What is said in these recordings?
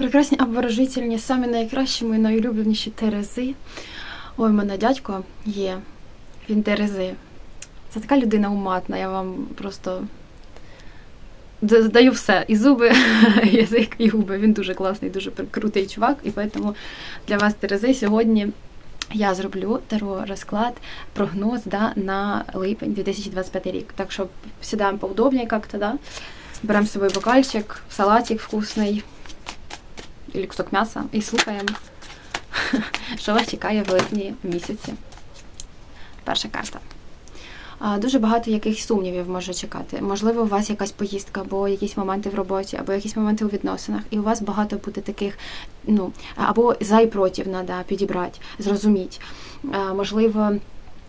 Прекрасні обворожительні, самі найкращі, мої найулюбленіші терези. Ой, у мене дядько є. Він терези. Це така людина уматна, я вам просто даю все. І зуби, і язик, і губи. Він дуже класний, дуже крутий чувак. І тому для вас терези сьогодні я зроблю таро розклад, прогноз да, на липень 2025 рік. Так що сідаємо поудобнее как-то, да? беремо з собою бокальчик, салатик вкусний, или кусок м'яса і слухаємо, що вас чекає в липні місяці. Перша карта. Дуже багато якихось сумнівів може чекати. Можливо, у вас якась поїздка, або якісь моменти в роботі, або якісь моменти у відносинах, і у вас багато буде таких, ну або за і проти треба підібрати, зрозуміти. Можливо,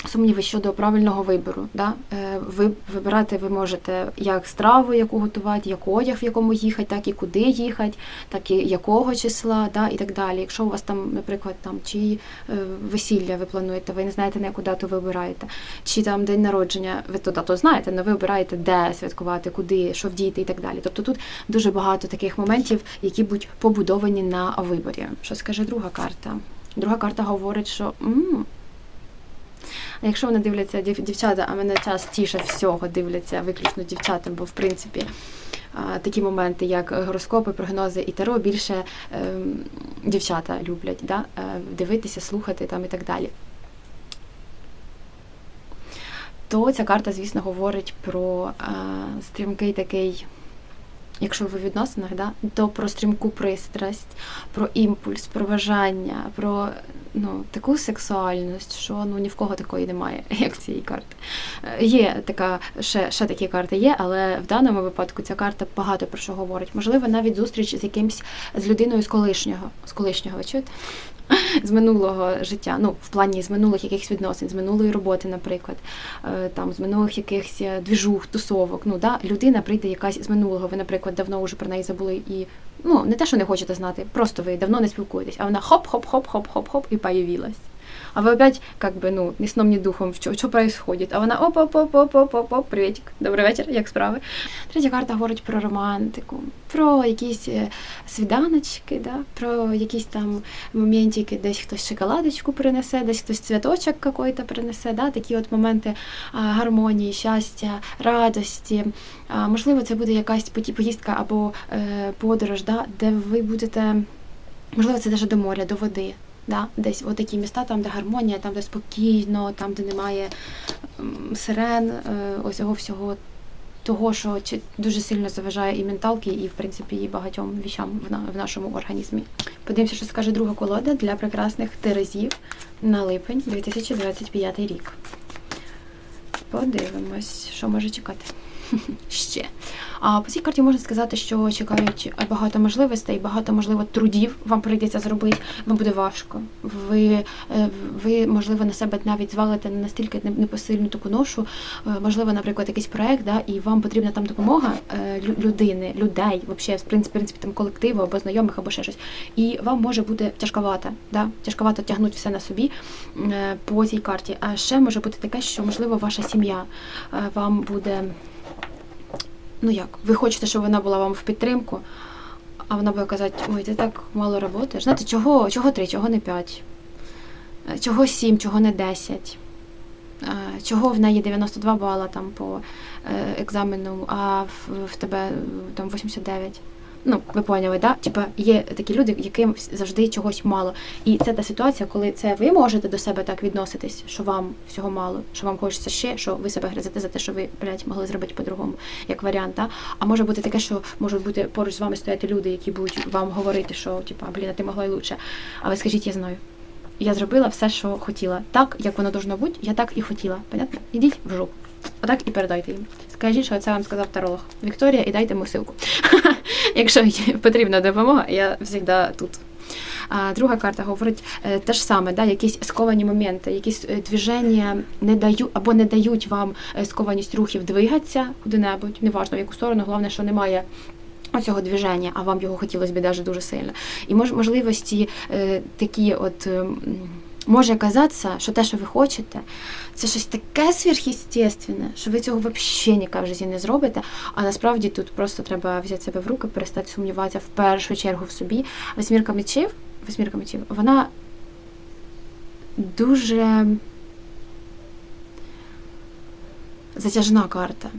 сумніви щодо правильного вибору. Да? Е, Ви вибирати ви можете як страву, яку готувати, як одяг, в якому їхати, так і куди їхати, так і якого числа, да? і так далі. Якщо у вас там, наприклад, там чи е, весілля ви плануєте, ви не знаєте, на яку дату ви вибираєте, чи там день народження, ви ту дату знаєте, але ви обираєте, де святкувати, куди, що вдіти і так далі. Тобто тут дуже багато таких моментів, які будуть побудовані на виборі. Що скаже друга карта? Друга карта говорить, що. м а Якщо вони дивляться дів- дівчата, а мене частіше всього дивляться виключно дівчатам, бо в принципі такі моменти, як гороскопи, прогнози і таро, більше ем, дівчата люблять да? е, дивитися, слухати там і так далі. То ця карта, звісно, говорить про е, стрімкий такий. Якщо ви в відносинах, да, то про стрімку пристрасть, про імпульс, про бажання, про ну, таку сексуальність, що ну ні в кого такої немає, як цієї карти. Е, Є така, ще, ще такі карти є, але в даному випадку ця карта багато про що говорить. Можливо, навіть зустріч з якимсь з людиною з колишнього, з колишнього, ви чуєте? З минулого життя, ну в плані з минулих якихось відносин, з минулої роботи, наприклад, е, там з минулих якихось е, двіжух, тусовок. Ну да, людина прийде якась з минулого. Ви, наприклад, давно вже про неї забули і ну не те, що не хочете знати, просто ви давно не спілкуєтесь, а вона хоп-хоп-хоп-хоп-хоп-хоп і появилась. А вы опять, как бы, ну, ни сном, ни духом, что, что происходит? А вона оп оп оп оп оп оп оп приветик, добрий вечір, як справи? Третя карта говорить про романтику, про якісь е, свіданочки, да? про якісь там моментики, десь хтось шоколадочку принесе, десь хтось цвяточок какой-то принесе, да? такі от моменти гармонії, щастя, радості. Можливо, це буде якась поїздка або е, подорож, да? де ви будете, можливо, це навіть до моря, до води. Да, десь от такі міста, там, де гармонія, там, де спокійно, там, де немає сирен, е, ось цього всього того, що дуже сильно заважає і менталки, і, в принципі, і багатьом віщам в нашому організмі. Подивимося, що скаже друга колода для прекрасних терезів на липень 2025 рік. Подивимось, що може чекати. Ще. А по цій карті можна сказати, що чекають багато можливостей, багато можливо трудів вам прийдеться зробити. Вам буде важко. Ви, е, ви можливо, на себе навіть звалите на настільки непосильну таку ношу. Е, Можливо, наприклад, якийсь проект, да, і вам потрібна там допомога е, людини, людей, вообще, в принципі, в принципі, там колективу або знайомих, або ще щось. І вам може бути тяжковато, да? тяжковато тягнути все на собі по цій карті. А ще може бути таке, що можливо ваша сім'я вам буде. Ну як, ви хочете, щоб вона була вам в підтримку, а вона буде казати, ой, ти так мало працюєш. Знаєте, чого, чого три, чого не п'ять? Е, Чого сім, чого не десять? Е, Чого в неї 92 бала там по е, екзамену, а в, в тебе там 89? Ну, ви поняли, да? Типа є такі люди, яким завжди чогось мало. І це та ситуація, коли це ви можете до себе так відноситись, що вам всього мало, що вам хочеться ще, що ви себе гризете за те, що ви блядь, могли зробити по-другому, як варіант. Да? А може бути таке, що можуть бути поруч з вами стояти люди, які будуть вам говорити, що типа, блін, а ти могла й лучше. А ви скажіть, я знаю. Я зробила все, що хотіла. Так, як воно должно бути, я так і хотіла. Понятно? Ідіть в жопу. Отак і передайте їм. Скажіть, що це вам сказав таролог. Вікторія, і дайте йому ссылку. Якщо потрібна допомога, я завжди тут. А друга карта говорить е, те ж саме, да, якісь сковані моменти, якісь е, движення не дають або не дають вам е, скованість рухів двигатися куди-небудь, неважно в яку сторону, головне, що немає. Оцього движення, а вам його хотілося б дуже сильно. І мож, можливості е, такі от. е, може казатися, що те, що ви хочете, це щось таке сверхъестественне, що ви цього взагалі ніколи в житті не зробите. А насправді тут просто треба взяти себе в руки, перестати сумніватися в першу чергу в собі. Восьмірка мечів, восьмірка мечів, вона дуже затяжна карта.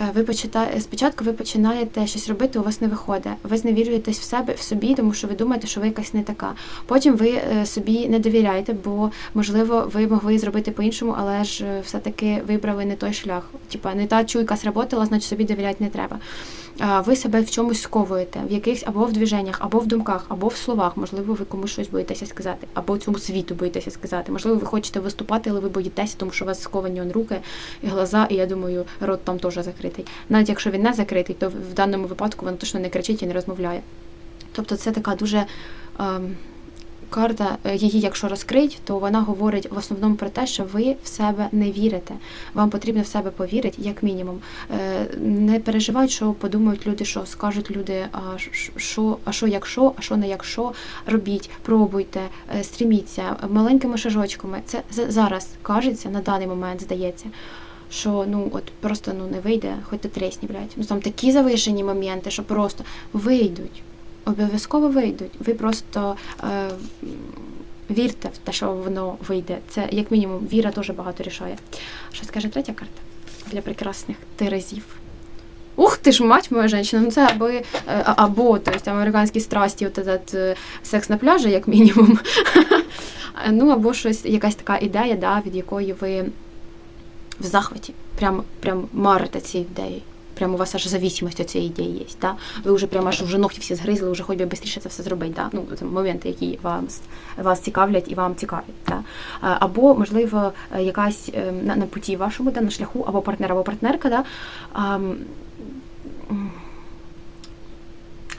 Е, Ви почитаєте спочатку ви починаєте щось робити, у вас не виходить. Ви зневірюєтесь в себе в собі, тому що ви думаєте, що ви якась не така. Потім ви е, собі не довіряєте, бо можливо ви могли зробити по-іншому, але ж е, все-таки вибрали не той шлях. Типа не та чуйка сработала, значить собі довіряти не треба. Ви себе в чомусь сковуєте, в якихось або в движеннях, або в думках, або в словах. Можливо, ви комусь щось боїтеся сказати, або цьому світу боїтеся сказати. Можливо, ви хочете виступати, але ви боїтеся, тому що у вас сковані он руки і глаза, і я думаю, рот там теж закритий. Навіть якщо він не закритий, то в даному випадку вона точно не кричить і не розмовляє. Тобто це така дуже ем, карта, е, її, якщо розкрить, то вона говорить в основному про те, що ви в себе не вірите. Вам потрібно в себе повірити, як мінімум. Е, Не переживайте, що подумають люди, що скажуть люди, а що, а що якщо, а що не якщо. Робіть, пробуйте, е, стріміться маленькими шажочками. Це зараз кажеться на даний момент, здається. Що ну от просто ну не вийде, хоч ти тресні, блядь. Ну там такі завишені моменти, що просто вийдуть. Обов'язково вийдуть. Ви просто е, вірте в те, що воно вийде. Це як мінімум віра дуже багато рішає. Що скаже третя карта для прекрасних терезів. Ух ти ж, мать моя женщина, ну це аби, е, або то американські страсті, от этот, е, секс на пляжі, як мінімум. ну або щось, якась така ідея, да, від якої ви в захваті. Прям, прям марите цією ідеєю. Прямо у вас аж зависимость від цієї ідеї є. Да? Ви вже прямо аж вже ногті всі згризли, вже хоч би швидше це все зробити. Да? Ну, це моменти, які вас, вас цікавлять і вам цікаві. Да? Або, можливо, е, якась е, на, на путі вашому, да, на шляху, або партнер, або партнерка, да?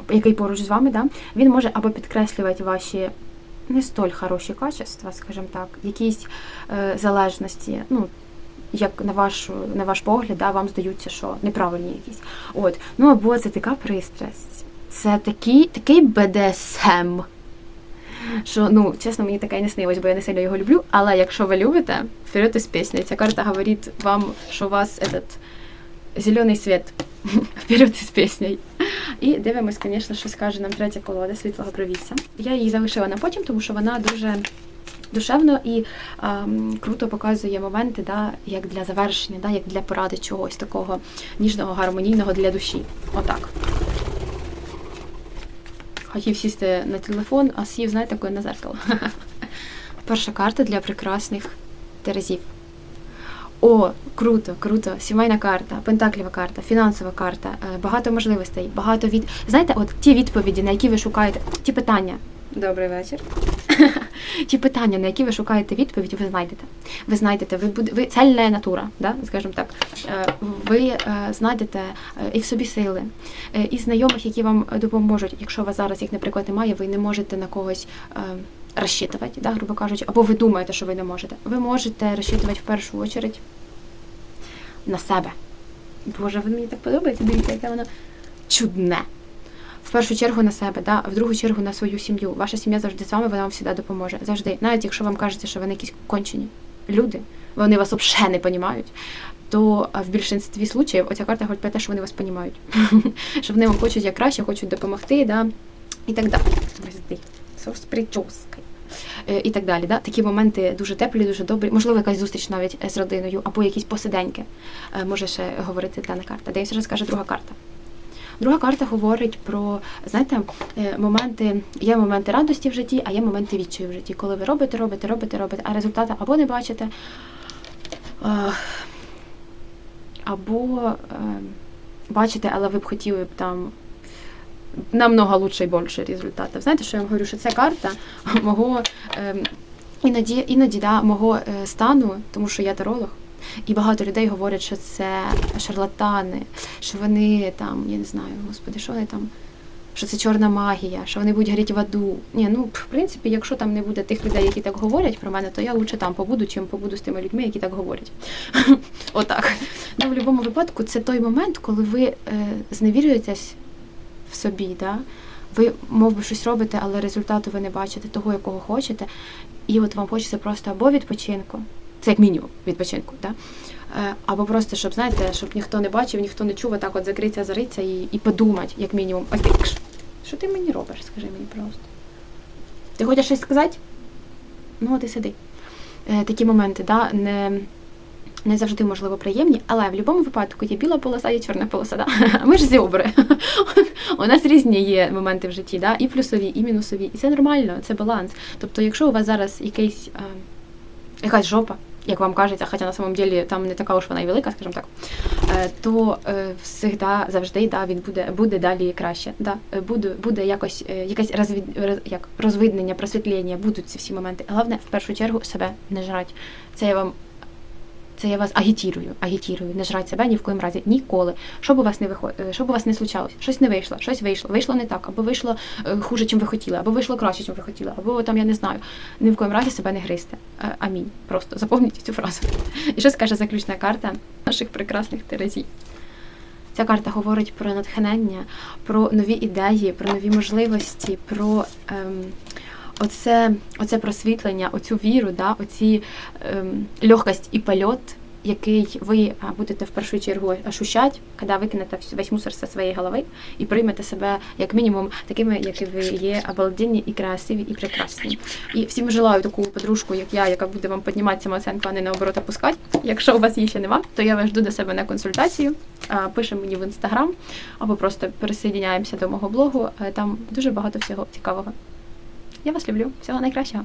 який поруч з вами, да? він може або підкреслювати ваші не столь хороші качества, скажімо так, якісь е, залежності. ну, як на ваш, на ваш погляд, да, вам здаються, що неправильні якісь. От. Ну або це така пристрасть. Це такий, такий БДСМ. Що, ну, чесно, мені таке не снилось, бо я не сильно його люблю. Але якщо ви любите, вперед із піснею. Ця карта говорить вам, що у вас этот зелений світ. Вперед із піснею. І дивимось, звісно, що скаже нам третя колода світлого провідця. Я її залишила на потім, тому що вона дуже душевно і ем, круто показує моменти, да, як для завершення, да, як для поради чогось такого ніжного, гармонійного для душі. Отак. Хотів сісти на телефон, а сів, знаєте, такою на зеркало. Перша карта для прекрасних терезів. О, круто, круто. Сімейна карта, пентаклєва карта, фінансова карта, е, багато можливостей, багато від. Знаєте, от ті відповіді, на які ви шукаєте, ті питання. Добрий вечір. ті питання, на які ви шукаєте відповідь, ви знайдете. Ви знайдете, ви буде, ви цельна натура, да? скажімо так. Е, Ви е, знайдете е, і в собі сили, і знайомих, які вам допоможуть. Якщо у вас зараз їх, наприклад, немає, ви не можете на когось. Розчитувати, да, грубо кажучи, або ви думаєте, що ви не можете. Ви можете розчитувати в першу очередь на себе. Боже, ви мені так подобається, дивіться, яке воно чудне. В першу чергу на себе, да? в другу чергу на свою сім'ю. Ваша сім'я завжди з вами, вона вам завжди допоможе. Завжди. Навіть якщо вам кажеться, що вони якісь кончені люди, вони вас взагалі не розуміють, то в більшинстві случаїв оця карта говорить про те, що вони вас розуміють. що вони вам хочуть як краще, хочуть допомогти, да? і так далі. З прическою. Е, І так далі. Да? Такі моменти дуже теплі, дуже добрі. Можливо, якась зустріч навіть з родиною, або якісь посиденьки. Е, Може ще говорити дана карта. Що скаже друга карта. Друга карта говорить про, знаєте, е, моменти, є моменти радості в житті, а є моменти відчаю в житті. Коли ви робите, робите, робите, робите, а результату або не бачите, е, або е, бачите, але ви б хотіли б там намного лучше і більше результатів. Знаєте, що я вам говорю, що ця карта мого іноді, іноді да, мого стану, тому що я таролог. І багато людей говорять, що це шарлатани, що вони там, я не знаю, господи, що вони там, що це чорна магія, що вони будуть горіти в аду. Ні, ну в принципі, якщо там не буде тих людей, які так говорять про мене, то я лучше там побуду, чим побуду з тими людьми, які так говорять. Отак. Ну, в будь-якому випадку, це той момент, коли ви е, зневірюєтесь в собі, ви мов би щось робите, але результату ви не бачите того, якого хочете. і от вам хочеться просто або відпочинку, це як мінімум відпочинку, да? Е, або просто, щоб, знаєте, щоб ніхто не бачив, ніхто не чув, так от закритися, заритися і, і подумати, як мінімум. Окей, що ти мені робиш, скажи мені просто. Ти хочеш щось сказати? Ну, от і сиди. Е, такі моменти, да, не, не завжди, можливо, приємні, але в будь-якому випадку є біла полоса, є чорна полоса. Да? Ми ж зібри. У нас різні є моменти в житті, да? і плюсові, і мінусові. І це нормально, це баланс. Тобто, якщо у вас зараз якийсь, е, якась жопа, як вам кажеться, хоча на самом деле там не така уж вона і велика, скажімо так, е, то завжди всегда, завжди да, він буде, буде далі краще. Да? Е, Буде, буде якось е, якесь розвід, роз- як, розвиднення, просвітлення, будуть ці всі моменти. Головне, в першу чергу, себе не жрати. Це я вам. Це я вас агітірую, агітірую, не жрать себе ні в коїм разі, ніколи. Що б у вас не виход... е, що б у вас не случалось, щось не вийшло, щось вийшло, вийшло не так, або вийшло е, хуже, чим ви хотіли, або вийшло краще, чим ви хотіли, або там я не знаю. Ні в коїм разі себе не гризьте. Е, Амінь. Просто запам'ятайте цю фразу. І що скаже заключна карта наших прекрасних терезів? Ця карта говорить про натхнення, про нові ідеї, про нові можливості, про ем, оце, оце просвітлення, оцю віру, да, оці ем, легкость і польот, який ви будете в першу чергу ощущати, коли викинете весь мусор зі своєї голови і приймете себе як мінімум такими, які ви є, обалденні і красиві, і прекрасні. І всім желаю таку подружку, як я, яка буде вам піднімати самооценку, а не наоборот опускати. Якщо у вас її ще нема, то я вас жду до себе на консультацію. Пише мені в інстаграм або просто присоединяємося до мого блогу. Е, Там дуже багато всього цікавого. Я вас люблю. Всього найкращого.